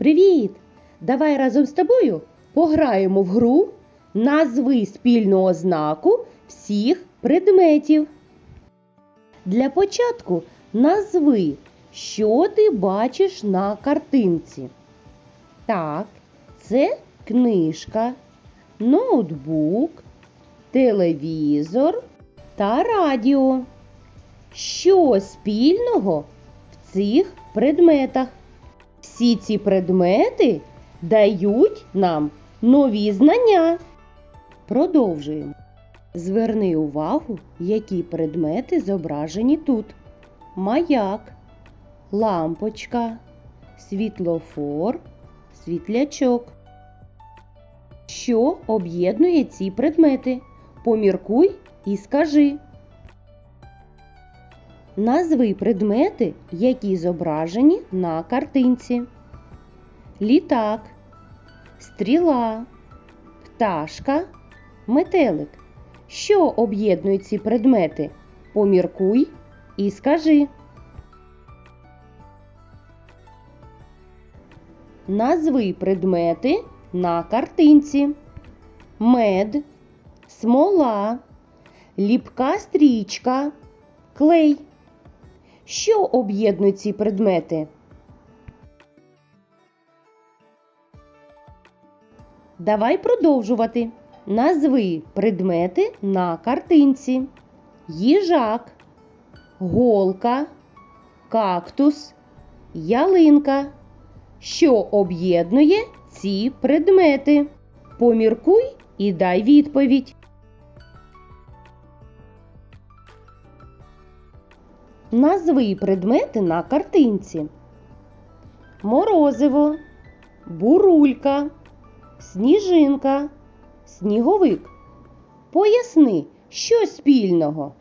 Привіт! Давай разом з тобою пограємо в гру Назви спільну ознаку всіх предметів. Для початку назви, що ти бачиш на картинці. Так, це книжка, ноутбук, телевізор та радіо. Що спільного в цих предметах? Всі ці предмети дають нам нові знання. Продовжуємо. Зверни увагу, які предмети зображені тут: маяк, лампочка, світлофор, світлячок. Що об'єднує ці предмети? Поміркуй і скажи. Назви предмети, які зображені на картинці. Літак, стріла, пташка, метелик. Що об'єднує ці предмети? Поміркуй і скажи. Назви предмети на картинці. Мед, смола, ліпка стрічка, клей. Що об'єднує ці предмети? Давай продовжувати. Назви предмети на картинці. Їжак, голка, кактус, ялинка. Що об'єднує ці предмети? Поміркуй і дай відповідь. Назви предмети на картинці. Морозиво, бурулька, сніжинка, сніговик. Поясни, що спільного.